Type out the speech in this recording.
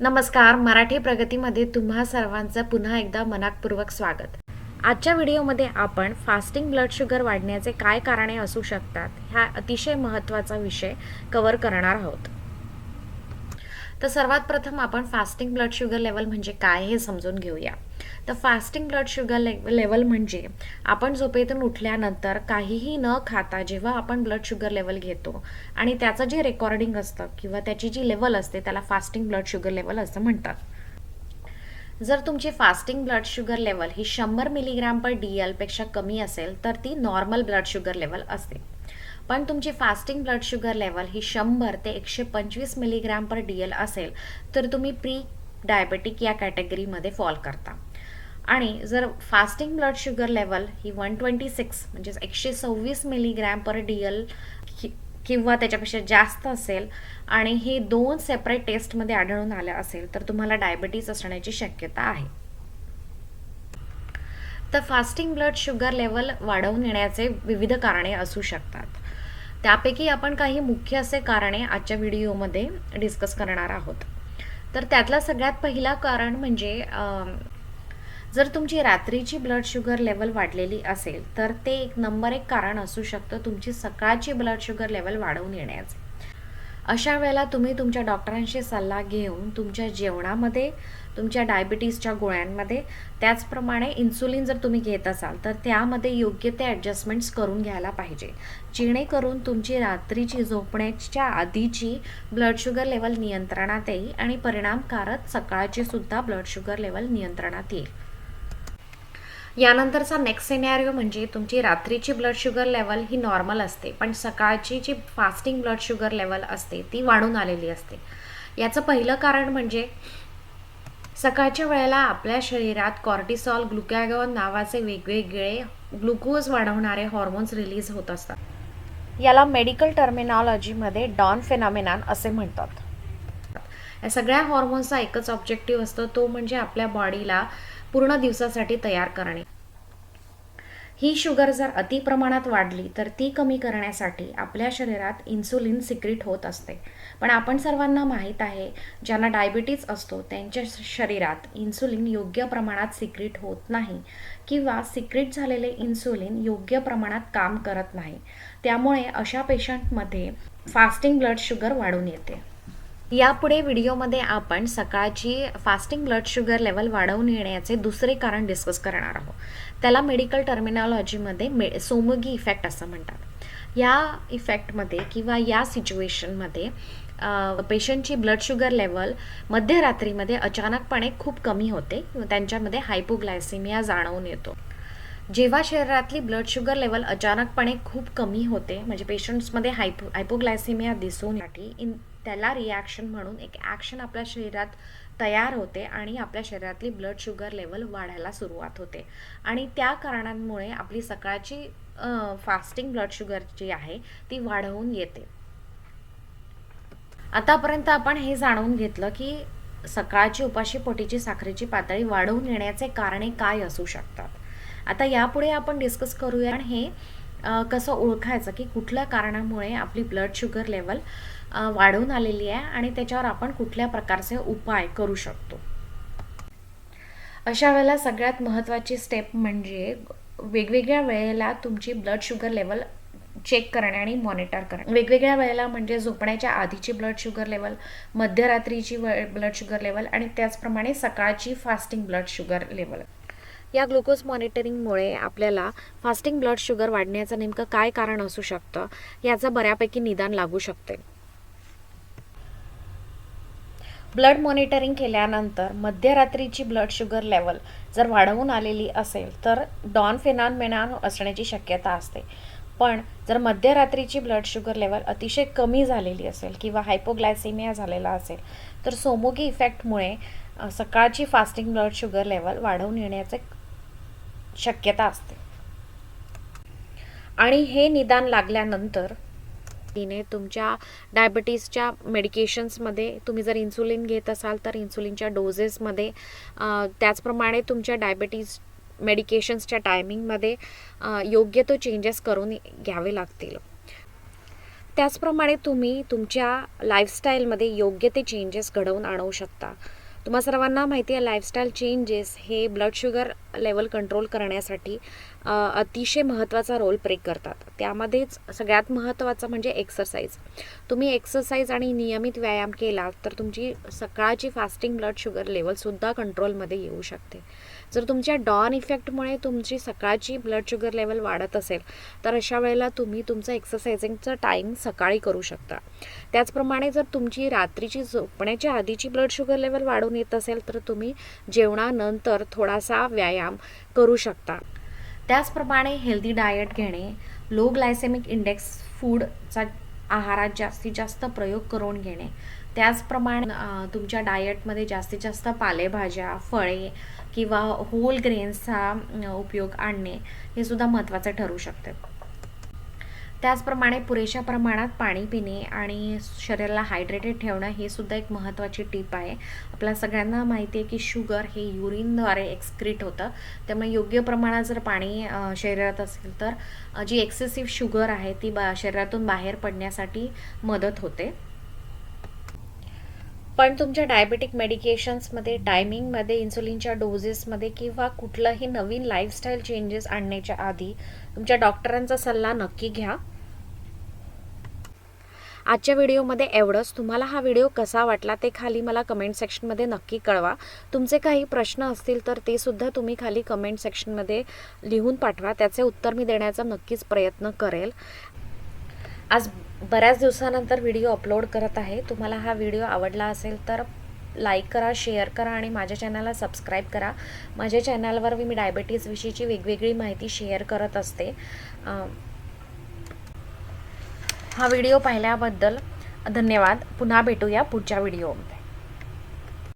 नमस्कार मराठी प्रगतीमध्ये तुम्हा सर्वांचं पुन्हा एकदा मनापूर्वक स्वागत. आजच्या व्हिडिओमध्ये आपण फास्टिंग ब्लड शुगर वाढण्याचे काय कारणे असू शकतात ह्या अतिशय महत्त्वाचा विषय कव्हर करणार आहोत. तर सर्वात प्रथम आपण फास्टिंग ब्लड शुगर लेवल म्हणजे काय हे समजून घेऊया. तर फास्टिंग ब्लड शुगर ले लेवल म्हणजे आपण झोपेतून उठल्यानंतर काहीही न खाता जेव्हा आपण ब्लड शुगर लेवल घेतो आणि त्याचं जे रेकॉर्डिंग असतं किंवा त्याची जी लेवल असते त्याला फास्टिंग ब्लड शुगर लेवल असं म्हणतात. जर तुमची फास्टिंग ब्लड शुगर लेवल ही शंभर मिलीग्राम पर डी एलपेक्षा कमी असेल तर ती नॉर्मल ब्लड शुगर लेवल असते. पण तुमची फास्टिंग ब्लड शुगर लेवल ही शंभर ते एकशे पंचवीस मिलीग्राम पर डी एल असेल तर तुम्ही प्री डायबेटिक या कॅटेगरीमध्ये फॉल करता. आणि जर फास्टिंग ब्लड शुगर लेवल ही वन ट्वेंटी सिक्स म्हणजेच एकशे सव्वीस मिलीग्रॅम पर डी एल किंवा त्याच्यापेक्षा जास्त असेल आणि हे दोन सेपरेट टेस्टमध्ये आढळून आलं असेल तर तुम्हाला डायबिटीज असण्याची शक्यता आहे. तर फास्टिंग ब्लड शुगर लेवल वाढवून येण्याचे विविध कारणे असू शकतात. त्यापैकी आपण काही मुख्य असे कारणे आजच्या व्हिडिओमध्ये डिस्कस करणार आहोत. तर त्यातला सगळ्यात पहिला कारण म्हणजे जर तुमची रात्रीची ब्लड शुगर लेवल वाढलेली असेल तर ते एक नंबर एक कारण असू शकतं तुमची सकाळची ब्लड शुगर लेवल वाढवून येण्याचे. अशा वेळेला तुम्ही तुमच्या डॉक्टरांशी सल्ला घेऊन तुमच्या जेवणामध्ये तुमच्या डायबिटीसच्या गोळ्यांमध्ये त्याचप्रमाणे इन्सुलिन जर तुम्ही घेत असाल तर त्यामध्ये योग्य ते ॲडजस्टमेंट्स करून घ्यायला पाहिजे. जेणेकरून तुमची रात्रीची झोपण्याच्या आधीची ब्लड शुगर लेवल नियंत्रणात येईल आणि परिणामकारक सकाळची सुद्धा ब्लड शुगर लेवल नियंत्रणात येईल. यानंतरचा नेक्स्ट सिनेरिओ म्हणजे तुमची रात्रीची ब्लड शुगर लेवल ही नॉर्मल असते. पण सकाळची जी फास्टिंग ब्लड शुगर लेवल असते ती वाढून आलेली असते. याचं पहिलं कारण म्हणजे सकाळच्या वेळेला आपल्या शरीरात कॉर्टिसॉल ग्लुकॅगॉन नावाचे वेगवेगळे ग्लुकोज वाढवणारे हॉर्मोन्स रिलीज होत असतात. याला मेडिकल टर्मिनॉलॉजीमध्ये डॉन फेनॉमिनान असे म्हणतात. या सगळ्या हॉर्मोन्सचा एकच ऑब्जेक्टिव्ह असतो तो म्हणजे आपल्या बॉडीला पूर्ण दिवसासाठी तयार करणे. ही शुगर जर अति प्रमाणात वाढली तर ती कमी करण्यासाठी आपल्या शरीरात इन्सुलिन सिक्रिट होत असते. पण आपण सर्वांना माहीत आहे ज्यांना डायबिटीज असतो त्यांच्या शरीरात इन्सुलिन योग्य प्रमाणात सिक्रिट होत नाही किंवा सिक्रिट झालेले इन्सुलिन योग्य प्रमाणात काम करत नाही. त्यामुळे अशा पेशंटमध्ये फास्टिंग ब्लड शुगर वाढून येते. यापुढे व्हिडिओमध्ये आपण सकाळची फास्टिंग ब्लड शुगर लेवल वाढवून येण्याचे दुसरे कारण डिस्कस करणार आहोत. त्याला मेडिकल टर्मिनॉलॉजीमध्ये मे सोमगी इफेक्ट असं म्हणतात. या इफेक्टमध्ये किंवा या सिच्युएशनमध्ये पेशंटची ब्लड शुगर लेवल मध्यरात्रीमध्ये अचानकपणे खूप कमी होते. त्यांच्यामध्ये हायपोग्लायसिमिया जाणवून येतो. जेव्हा शरीरातली ब्लड शुगर लेवल अचानकपणे खूप कमी होते म्हणजे पेशंट्समध्ये हायपो हायपोग्लायसिमिया दिसून इन त्याला रिॲक्शन म्हणून एक ॲक्शन आपल्या शरीरात तयार होते आणि आपल्या शरीरातली ब्लड शुगर लेवल वाढायला सुरुवात होते. आणि त्या कारणांमुळे आपली सकाळची फास्टिंग ब्लड शुगर जी आहे ती वाढवून येते. आतापर्यंत आपण हे जाणून घेतलं की सकाळची उपाशी पोटीची साखरेची पातळी वाढवून येण्याचे कारणे काय असू शकतात. आता यापुढे आपण डिस्कस करूया. आणि हे कसं ओळखायचं की कुठल्या कारणामुळे आपली ब्लड शुगर लेवल वाढून आलेली आहे आणि त्याच्यावर आपण कुठल्या प्रकारचे उपाय करू शकतो. अशा वेळेला सगळ्यात महत्त्वाची स्टेप म्हणजे वेगवेगळ्या वेळेला तुमची ब्लड शुगर लेवल चेक करणे आणि मॉनिटर करणे. वेगवेगळ्या वेळेला म्हणजे झोपण्याच्या आधीची ब्लड शुगर लेवल मध्यरात्रीची ब्लड शुगर लेवल आणि त्याचप्रमाणे सकाळची फास्टिंग ब्लड शुगर लेवल या ग्लुकोज मॉनिटरिंगमुळे आपल्याला फास्टिंग ब्लड शुगर वाढण्याचं नेमकं काय कारण असू शकतं याचं बऱ्यापैकी निदान लागू शकते ब्लड मॉनिटरिंग केल्यानंतर मध्यरात्रीची ब्लड शुगर लेवल जर वाढवून आलेली असेल तर डॉन फेनॉमेनॉन असण्याची शक्यता असते. पण जर मध्यरात्रीची ब्लड शुगर लेवल अतिशय कमी झालेली असेल किंवा हायपोग्लायसेमिया झालेला असेल तर सोमोगी इफेक्टमुळे सकाळची फास्टिंग ब्लड शुगर लेवल वाढवून येण्याचे शक्यता असते. आणि हे निदान लागल्यानंतर तिने तुमच्या डायबिटीसच्या मेडिकेशन्समध्ये तुम्ही जर इन्सुलिन घेत असाल तर इन्सुलिनच्या डोजेसमध्ये त्याचप्रमाणे तुमच्या डायबिटीज मेडिकेशन्सच्या टायमिंगमध्ये योग्य तो चेंजेस करून घ्यावे लागतील. त्याचप्रमाणे तुम्ही तुमच्या लाईफस्टाईलमध्ये योग्य ते चेंजेस घडवून आणू शकता. तुम्हा सर्वांना माहिती आहे लाईफस्टाईल चेंजेस हे ब्लड शुगर लेवल कंट्रोल करण्यासाठी अतिशय महत्त्वाचा रोल प्ले करतात. त्यामध्येच सगळ्यात महत्त्वाचं म्हणजे एक्सरसाइज तुम्ही एक्सरसाइज आणि नियमित व्यायाम केला तर तुमची सकाळची फास्टिंग ब्लड शुगर लेवलसुद्धा कंट्रोलमध्ये येऊ शकते. जर तुमच्या डॉन इफेक्टमुळे तुमची सकाळची ब्लड शुगर लेवल वाढत असेल तर अशा वेळेला तुम्ही तुमचं एक्सरसाइजिंगचं टाईम सकाळी करू शकता. त्याचप्रमाणे जर तुमची रात्रीची झोपण्याच्या आधीची ब्लड शुगर लेवल वाढून येत असेल तर तुम्ही जेवणानंतर थोडासा व्यायाम करू शकता. त्याचप्रमाणे हेल्दी डाएट घेणे लो ग्लायसेमिक इंडेक्स फूडचा आहारात जास्तीत जास्त प्रयोग करून घेणे. त्याचप्रमाणे तुमच्या डाएटमध्ये जास्तीत जास्त पालेभाज्या फळे किंवा होल ग्रेन्सचा उपयोग आणणे हे सुद्धा महत्त्वाचे ठरू शकते. त्याचप्रमाणे पुरेशा प्रमाणात पाणी पिणे आणि शरीराला हायड्रेटेड ठेवणं हे सुद्धा एक महत्त्वाची टीप आहे. आपल्या सगळ्यांना माहिती आहे की शुगर हे युरिनद्वारे एक्सक्रीट होतं. त्यामुळे योग्य प्रमाणात जर पाणी शरीरात असेल तर जी एक्सेसिव्ह शुगर आहे ती बा शरीरातून बाहेर पडण्यासाठी मदत होते. पण तुमच्या डायबेटिक मेडिकेशन्समध्ये टायमिंगमध्ये इन्सुलिनच्या डोजेसमध्ये किंवा कुठलंही नवीन लाईफस्टाईल चेंजेस आणण्याच्या आधी तुमच्या डॉक्टरांचा सल्ला नक्की घ्या. आजच्या व्हिडिओमध्ये एवढंच. तुम्हाला हा व्हिडिओ कसा वाटला ते खाली मला कमेंट सेक्शनमध्ये नक्की कळवा. तुमचे काही प्रश्न असतील तर ते सुद्धा तुम्ही खाली कमेंट सेक्शनमध्ये लिहून पाठवा. त्याचे उत्तर मी देण्याचा नक्कीच प्रयत्न करेल. आज बऱ्याच दिवसानंतर व्हिडिओ अपलोड करत आहे. तुम्हाला हा व्हिडिओ आवडला असेल तर लाईक करा शेअर करा आणि माझ्या चॅनलला सबस्क्राईब करा. माझ्या चॅनलवर मी डायबेटीजविषयीची वेगवेगळी माहिती शेअर करत असते. हा व्हिडिओ पाहिल्याबद्दल धन्यवाद. पुन्हा भेटूया पुढच्या व्हिडिओमध्ये.